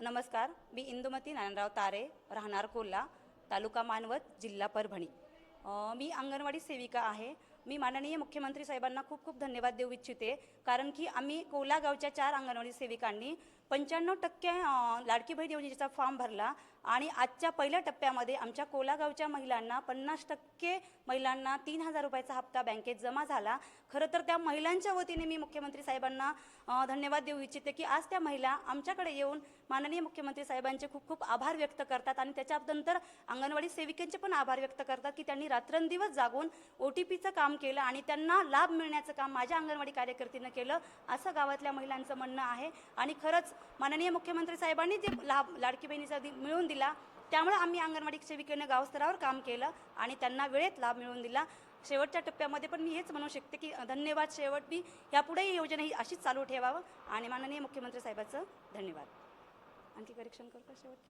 नमस्कार मी इंदुमती नारायणराव तारे राहणार कोल्हा तालुका मानवत जिल्हा परभणी. मी अंगणवाडी सेविका आहे. मी माननीय मुख्यमंत्री साहेबांना खूप खूप धन्यवाद देऊ इच्छिते. कारण की आम्ही कोला गावच्या चार अंगणवाडी सेविकांनी पंच्याण्णव टक्के लाडकी बहीण योजनेचा फॉर्म भरला आणि आजच्या पहिल्या टप्प्यामध्ये आमच्या कोलागावच्या महिलांना पन्नास टक्के महिलांना तीन हजार रुपयाचा हप्ता बँकेत जमा झाला. खरं तर त्या महिलांच्या वतीने मी मुख्यमंत्री साहेबांना धन्यवाद देऊ इच्छिते की आज त्या महिला आमच्याकडे येऊन माननीय मुख्यमंत्री साहेबांचे खूप खूप आभार व्यक्त करतात आणि त्याच्यानंतर अंगणवाडी सेविकांचे पण आभार व्यक्त करतात की त्यांनी रात्रंदिवस जागून ओ टी पीचं काम केलं आणि त्यांना लाभ मिळण्याचं काम माझ्या अंगणवाडी कार्यकर्तीनं केलं असं गावातल्या महिलांचं म्हणणं आहे. आणि खरंच माननीय मुख्यमंत्री साहेबांनी जे लाभ लाडकी बहिणीचा दि- मिळवून दिला त्यामुळे आम्ही अंगणवाडी सेविकेनं गावस्तरावर काम केलं आणि त्यांना वेळेत लाभ मिळवून दिला. शेवटच्या टप्प्यामध्ये पण मी हेच म्हणू शकते की धन्यवाद शेवट मी यापुढे ही योजना ही अशीच चालू ठेवावं आणि माननीय मुख्यमंत्री साहेबाचं धन्यवाद. आणखी करेक्शन करू का शेवट?